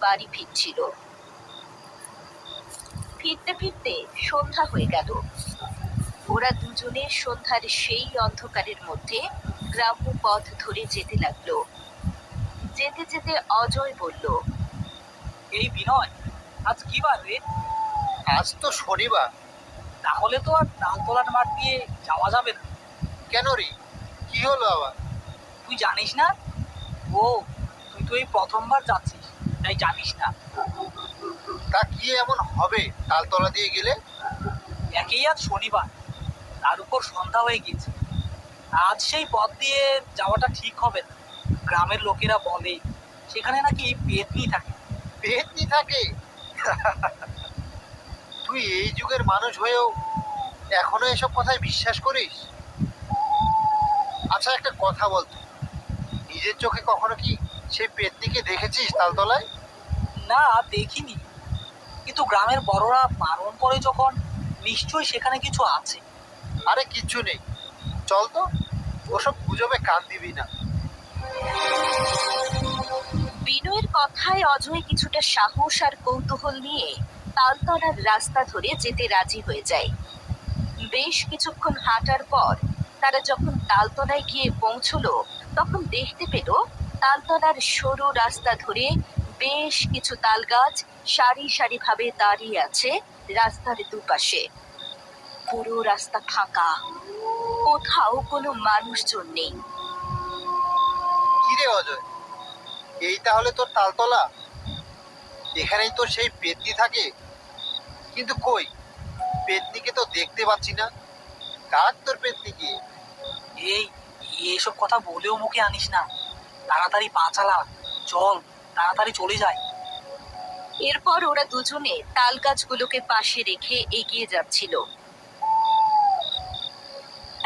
বাড়ি ফিরছিল। ফিরতে ফিরতে সন্ধ্যা হয়ে গেল। ওরা দুজনে সন্ধ্যার সেই অন্ধকারের মধ্যে গ্রাম্য পথ ধরে যেতে লাগল। যেতে যেতে অজয় বলল এই বিনয় আজ কি বার রে? আজ তো শনিবার। তাহলে তো আর তালতলার মাঠ দিয়ে যাওয়া যাবে না। কেন রে? কি হলো আবার? তুই জানিস না? ও তুই তো এই প্রথমবার যাচ্ছিস। তাই জানিস না। তা কি এমন হবে? তালতলা দিয়ে গেলে? একেই আজ শনিবার। তার উপর সন্ধ্যা হয়ে গেছে আজ সেই পথ দিয়ে যাওয়াটা ঠিক হবে না। গ্রামের লোকেরা বলে সেখানে নাকি পেতনি থাকে। পেতনি থাকে? তুই এই যুগের মানুষ হয়েও এখনও এসব কথায় বিশ্বাস করিস? আচ্ছা একটা কথা বলতো নিজের চোখে কখনো কি সেই পেতনিকে দেখেছিস তালতলায়? না দেখিনি। কিন্তু গ্রামের বড়রা বারণ করে যখন নিশ্চয়ই সেখানে কিছু আছে। আরে কিচ্ছু নেই। চল তো ওসব গুজবে কান দিবি না। বিনয়ের কথায় অজয় কিছুটা সাহস আর কৌতূহল নিয়ে তালতলার রাস্তা ধরে যেতে রাজি হয়ে যায়। বেশ কিছুক্ষণ হাঁটার পর তারা যখন তালতলায় গিয়ে পৌঁছলো তখন দেখতে পেল তালতলার সরু রাস্তা ধরে বেশ কিছু তালগাছ সারি সারি ভাবে দাঁড়িয়ে আছে রাস্তার দুপাশে। পুরো রাস্তা ফাঁকা। কোথাও কোনো মানুষজন নেই। কিরে অজয়? এই তাহলে তোর তালতলা? এখানেই তো সেই পেতনি থাকে। কিন্তু কই? পেতনিকে তো দেখতে পাচ্ছি না। কার তোর পেতনি কি? এই এসব কথা বলেও মুখে আনিস না। তাড়াতাড়ি পা চালা। চল। তাড়াতাড়ি চলে যায়। এরপর ওরা দুজনে তাল গাছগুলোকে পাশে রেখে এগিয়ে যাচ্ছিল।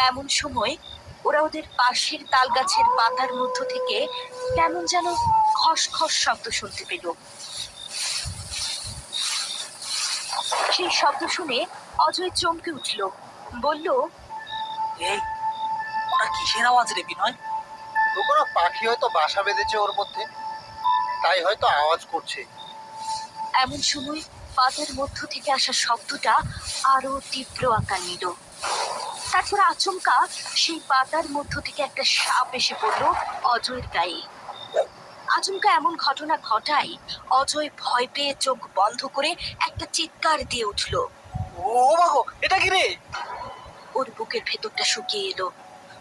এমন সময় ওরা ওদের পাশের তাল গাছের পাতার মধ্য থেকে কেমন যেন খসখস শব্দ শুনতে পেল। সেই শব্দ শুনে অজয় চমকে উঠল, বলল, এই, ওটা কিসের আওয়াজ রে বিনয়? কোনো পাখি হয়তো বাসা বেঁধেছে ওর মধ্যে। তাই হয়তো আওয়াজ করছে। এমন সময় পাতার মধ্য থেকে আসা শব্দটা আরও তীব্র আকার নিল। তারপর আচমকা সেই পাতার মধ্য থেকে একটা সাপ এসে পড়ল অজয়ের গায়ে। আচমকা এমন ঘটনা ঘটায় অজয় ভয় পেয়ে চোখ বন্ধ করে একটা চিৎকার দিয়ে উঠল। ও এটা কি রে? ওর বুকের ভেতরটা শুকিয়ে এলো।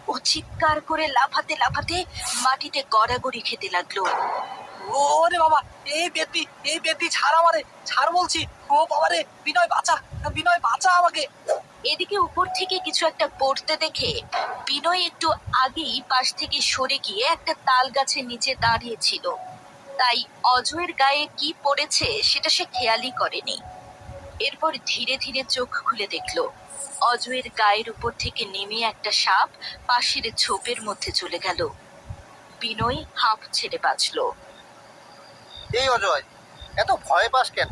ও চিৎকার করে লাফাতে লাফাতে মাটিতে গড়াগড়ি খেতে লাগল। ওরে বাবা, এই বেতি এই বেতি ছাড় আমারে, ছাড় বলছি। ও বাবা রে বিনয়, বাঁচা বিনয়, বাঁচা আমাকে। এদিকে উপর থেকে কিছু একটা পড়তে দেখে বিনয় একটু আগেই পাশ থেকে সরে গিয়ে একটা তাল গাছের নিচে দাঁড়িয়েছিল। তাই অজয়ের গায়ে কি পড়েছে সেটা সে খেয়ালই করেনি। এরপর ধীরে ধীরে চোখ খুলে দেখল, অজয়ের গায়ের উপর থেকে নেমে একটা সাপ পাশের ঝোপের মধ্যে চলে গেল। বিনয় হাঁপ ছেড়ে বাঁচলো। এই অজয় এত ভয় পাস কেন?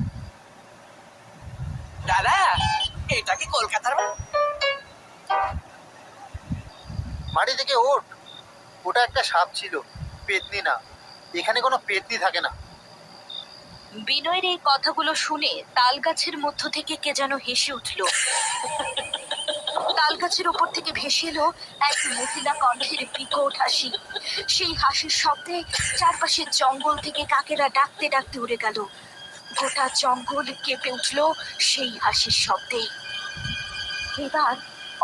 দাদা এটা কি কলকাতার মাটি থেকে ওঠ। ওটা একটা সাপ ছিল পেতনি না। এখানে কোনো পেতনি থাকে না। বিনয়ের এই কথাগুলো শুনে তাল গাছের মধ্য থেকে কে যেন হেসে উঠল। তাল গাছের উপর থেকে ভেসে এলো এক মহিলা কণ্ঠের বিকট হাসি। সেই হাসির শব্দে চারপাশের জঙ্গল থেকে কাকেরা ডাকতে ডাকতে উড়ে গেল। গোটা জঙ্গল কেঁপে উঠল সেই হাসির শব্দে। এবার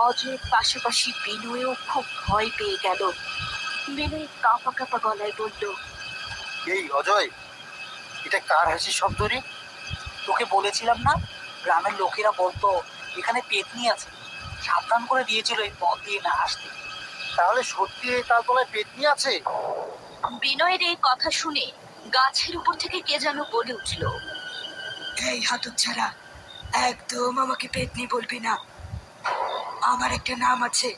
অজয়ের পাশাপাশি বিনয়ও খুব ভয় পেয়ে গেল। বিনয় কাঁপা কাঁপা গলায় বলল, এই অজয়, এটা কার হাসির শব্দ রে? তোকে বলেছিলাম না গ্রামের লোকেরা বলতো, এখানে পেতনি আছে। সাবধান করে দিয়েছিল এই পথ দিয়ে না আসতে। তাহলে সত্যি এই তালতলায় পেতনি আছে? বিনয়ের এই কথা শুনে গাছের উপর থেকে কে যেন বলে উঠল এই হাতক ছাড়া একদম আমাকে পেতনি বলবি না। আমার একটা নাম আছে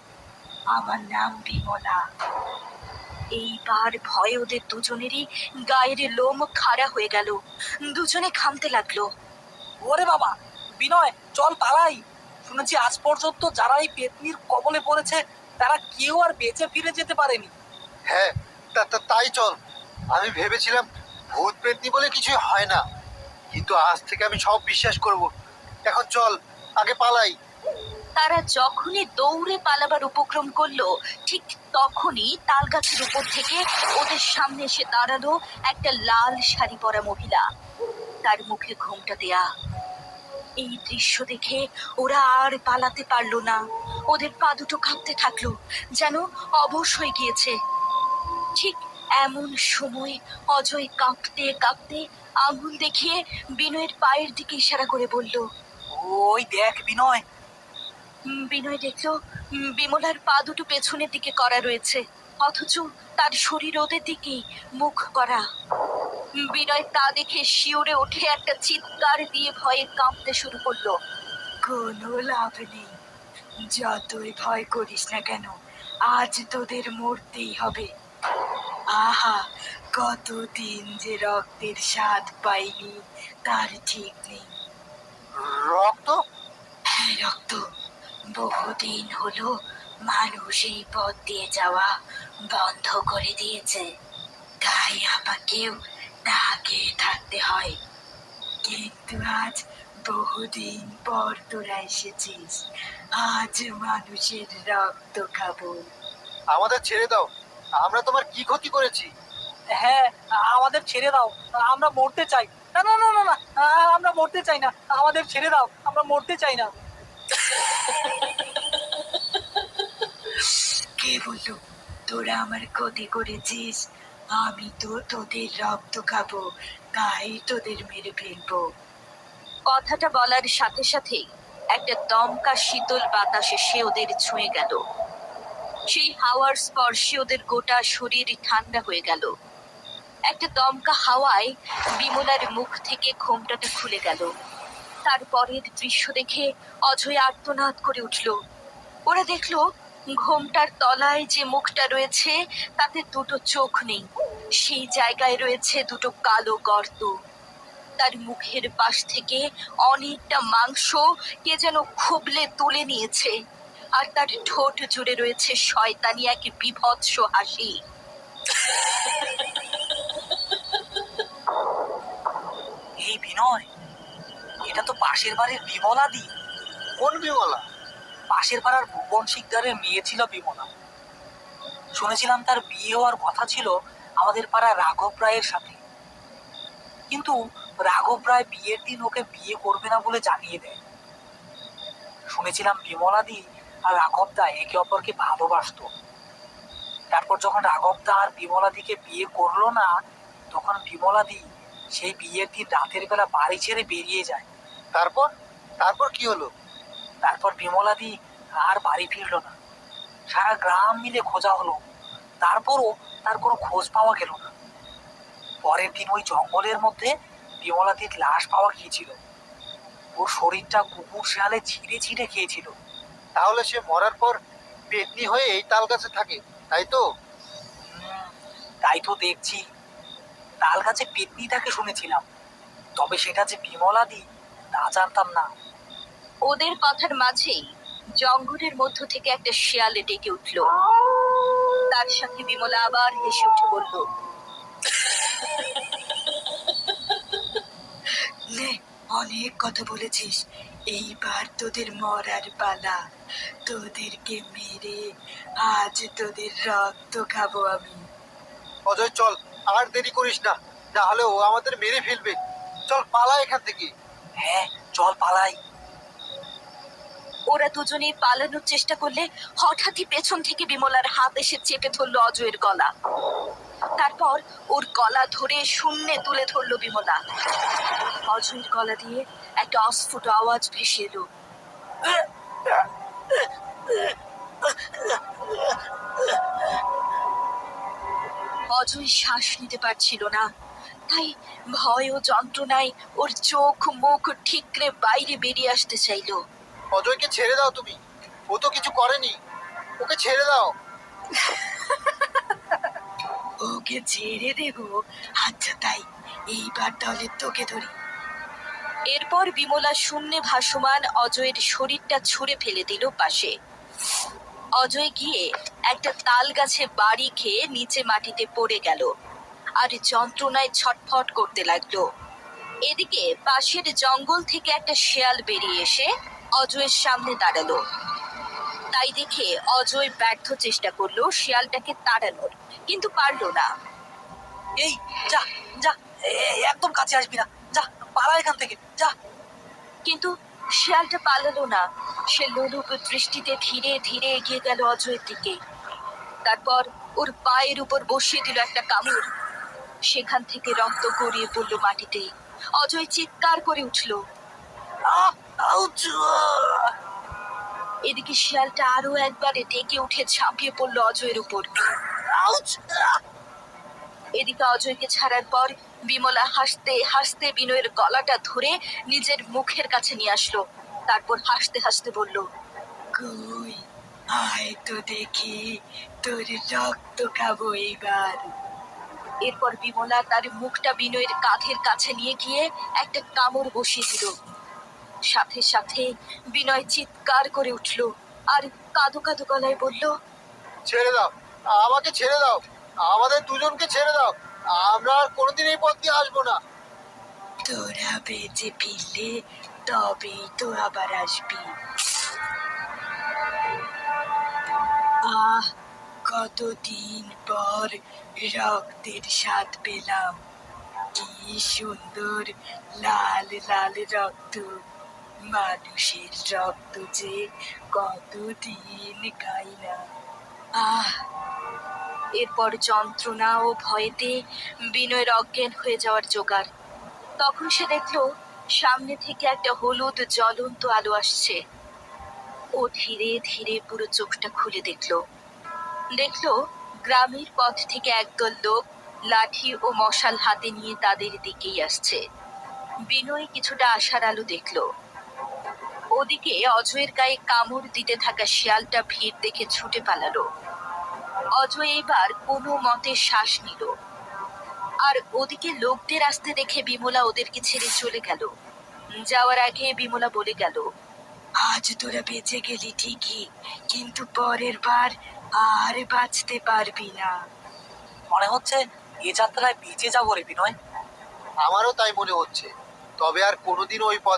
আমার নাম বিমলা। এইবার ভয়ে ওদের দুজনেরই গায়ের লোম খাড়া হয়ে গেল দুজনে খামতে লাগল। ওরে বাবা বিনয় চল পালাই। শুনেছি আজ পর্যন্ত যারা এই পেতনির কবলে পড়েছে তারা কেউ আর বেঁচে ফিরে যেতে পারেনি। হ্যাঁ তা তা- তাই চল। আমি ভেবেছিলাম ভূত পেতনি বলে কিছুই হয় না কিন্তু আজ থেকে আমি সব বিশ্বাস করব। এখন চল আগে পালাই। তারা যখনই দৌড়ে পালাবার উপক্রম করল ঠিক তখনই তাল গাছের উপর থেকে ওদের সামনে এসে দাঁড়াল একটা লাল শাড়ি পরা মহিলা। তার মুখে ঘোমটা দেয়া। এই দৃশ্য দেখে ওরা আর পালাতে পারল না। ওদের পা দুটো কাঁপতে থাকল যেন অবশ হয়ে গিয়েছে। ঠিক এমন সময় অজয় কাঁপতে কাঁপতে আঙুল দেখিয়ে বিনয়ের পায়ের দিকে ইশারা করে বলল ওই দেখ বিনয়। বিনয় দেখল বিমলার পা দুটো পেছনের দিকে করা রয়েছে। অথচ তার শরীর ওদের দিকেই মুখ করা। বিনয় তা দেখে শিওরে ওঠে একটা চিৎকার দিয়ে ভয়ে কাঁপতে শুরু করল। কোনো লাভ নেই। যতই ভয় করিস না কেন আজ তোদের মরতেই হবে। আহা কতদিন যে রক্তের স্বাদ পাইনি তার ঠিক নেই। রক্ত? হ্যাঁ রক্ত। বহুদিন হলো মানুষ এই পথ দিয়ে যাওয়া বন্ধ করে দিয়েছে। তাই আমাকেও খেয়ে থাকতে হয়। কিন্তু আজ বহুদিন পর তোরা এসেছিস। আজ মানুষের রক্ত খাব। আমাদের ছেড়ে দাও। আমরা তোমার কি ক্ষতি করেছি? হ্যাঁ আমাদের ছেড়ে দাও। আমরা মরতে চাই। না না না না আমরা মরতে চাই না। আমাদের ছেড়ে দাও। আমরা মরতে চাই না। কে বলল তোরা আমার ক্ষতি করেছিস, আমি তো তোদের রক্ত খাব তাই তোদের মেরে ফেলব। কথাটা বলার সাথে সাথেই একটা দমকা শীতল বাতাসে সে ওদের ছুঁয়ে গেল। সেই হাওয়ার স্পর্শে ওদের গোটা শরীর ঠান্ডা হয়ে গেল। একটা দমকা হাওয়ায় বিমলার মুখ থেকে ঘোমটাটা খুলে গেল। তারপরের দৃশ্য দেখে অজয় আর্তনাদ করে উঠল। ওরা দেখল ঘোমটার তলায় যে মুখটা রয়েছে তাতে দুটো চোখ নেই। সেই জায়গায় রয়েছে দুটো কালো গর্ত। তার মুখের পাশ থেকে অনেকটা মাংস কে যেন খুবলে তুলে নিয়েছে। আর তার ঠোঁট জুড়ে রয়েছে শয়তানি এক বিভৎস হাসি। এই বিনয় এটা তো পাশের বাড়ির বিমলা দি কোন বিমলা? পাশের পাড়ার ভুবন শিকদারের মেয়ে ছিল বিমলা। শুনেছিলাম তার বিয়ে হওয়ার কথা ছিল আমাদের পাড়া রাঘব রায়ের সাথে। কিন্তু রাঘব রায় বিয়ের দিন ওকে বিয়ে করবে না বলে জানিয়ে দেয়। শুনেছিলাম বিমলা দি আর রাঘব দা একে অপরকে ভালোবাসতো। তারপর যখন রাঘব দা আর বিমলা দিকে বিয়ে করল না, তখন বিমলা দি সেই বিয়ের দিন রাতের বেলা বাড়ি ছেড়ে বেরিয়ে যায়। তারপর? তারপর কি হলো? তারপর বিমলাদি আর বাড়ি ফিরলো না। সারা গ্রাম মিলে খোঁজা হলো। তারপরও তার কোনো খোঁজ পাওয়া গেল না। পরের দিন ওই জঙ্গলের মধ্যে বিমলাদির লাশ পাওয়া গিয়েছিল। ওর শরীরটা কুকুর শেয়ালে ছিঁড়ে ছিঁড়ে খেয়েছিল। তাহলে সে মরার পর পেতনি হয়ে এই তাল গাছে থাকে তাই তো? তাই তো দেখছি। তাল গাছে পেতনি তাকে শুনেছিলাম। তবে সেটা যে বিমলাদি তা জানতাম না। ওদের কথার মাঝেই জঙ্গলের মধ্য থেকে একটা শিয়ালে ডেকে উঠল। তার সাথে বিমলা আবার হেসে উঠে বলল নে অনেক কথা বলেছিস। এইবার তোদের মরার পালা। তোদেরকে মেরে আজ তোদের রক্ত খাব আমি। অজয় চল আর দেরি করিস না। না হলে ও আমাদের মেরে ফেলবে। চল পালা এখান থেকে। হ্যাঁ চল পালাই। ওরা দুজনেই পালানোর চেষ্টা করলে হঠাৎই পেছন থেকে বিমলার হাত এসে চেপে ধরলো অজয়ের গলা। তারপর ওর গলা ধরে শূন্যে তুলে ধরলো বিমলা। অজয়ের গলা দিয়ে একটা অস্ফুট আওয়াজ ভেসে এলো। অজয় শ্বাস নিতে পারছিল না। তাই ভয় ও যন্ত্রণায় ওর চোখ, মুখ ঠিকরে বাইরে বেরিয়ে আসতে চাইলো। অজয়কে ছেড়ে দাও তুমি। ও তো কিছু করেনি। ওকে ছেড়ে দাও। ওকে ছেড়ে দেব। আচ্ছা তাই। এইবার তাহলে তোকে ধরি। এরপর বিমলা শূন্যে ভাসমান অজয়ের শরীরটা ছুঁড়ে ফেলে দিল পাশে। অজয় গিয়ে একটা তাল গাছে বাড়ি খেয়ে নিচে মাটিতে পড়ে গেল আর যন্ত্রণায় ছটফট করতে লাগল। এদিকে পাশের জঙ্গল থেকে একটা শেয়াল বেরিয়ে এসে অজয়ের সামনে দাঁড়াল। তাই দেখে অজয় ব্যর্থ চেষ্টা করল শিয়ালটাকে তাড়ানোর কিন্তু পারল না। এই যা যা একদম কাছে আসবি না। যা পালা এখান থেকে যা। কিন্তু শিয়ালটা পালালো না। সে লোলুপ দৃষ্টিতে ধীরে ধীরে এগিয়ে গেল অজয়ের দিকে। তারপর ওর পায়ের উপর বসিয়ে দিল একটা কামড়। সেখান থেকে রক্ত গড়িয়ে পড়ল মাটিতে। অজয় চিৎকার করে উঠল আহ! এদিকে শিয়ালটা আরও একবারে ডেকে উঠে ঝাঁপিয়ে পড়ল অজয়ের উপর। এদিকে অজয়কে ছাড়ার পর বিমলা হাসতে হাসতে বিনয়ের গলাটা ধরে নিজের মুখের কাছে নিয়ে আসলো। তারপর হাসতে হাসতে বলল, কই, আয় তো দেখি, তোর রক্ত খাব এইবার এরপর বিমলা তার মুখটা বিনয়ের কাঁধের কাছে নিয়ে গিয়ে একটা কামড় বসিয়ে দিল। সাথে সাথে বিনয় চিৎকার করে উঠল আর কাঁদো কাঁদো গলায় বলল ছেড়ে দাও আমাকে ছেড়ে দাও আমাদের দুজনকে ছেড়ে দাও আমরা আর কোনোদিন এই পথ দিয়ে আসব না। তোরা বেঁচে ফিরলে তবেই তো আবার আসবি। আহ কতদিন পর রক্তের স্বাদ পেলাম। কি সুন্দর লাল লাল রক্ত। মানুষের রক্ত যে কতদিন খাই না আহ, এরপর যন্ত্রণা ও ভয়েতে বিনয়ের অজ্ঞান হয়ে যাওয়ার জোগাড়। তখন সে দেখল, সামনে থেকে একটা হলুদ জ্বলন্ত আলো আসছে। ও ধীরে ধীরে পুরো চোখটা খুলে দেখল। দেখল, গ্রামের পথ থেকে একদল লোক লাঠি ও মশাল হাতে নিয়ে তাদের দিকেই আসছে। বিনয় কিছুটা আশার আলো দেখল। ওদিকে অজয়ের গায়ে কামড় দিতে থাকা শিয়ালটা ভিড় দেখে ছুটে পালালো। অজয় এবার কোনো মতে শ্বাস নিল। আর ওদিকে লোকদের আসতে দেখে বিমলা ওদেরকে ছেড়ে চলে গেল। যাওয়ার আগে বিমলা বলে গেল, আজ তোরা বেঁচে গেলি ঠিকই, কিন্তু পরের বার আর বাঁচতে পারবি না। মনে হচ্ছে, এ যাত্রায় বেঁচে যাব রে বিনয়? আমারও তাই মনে হচ্ছে। তবে আর কোনোদিন ওই পথ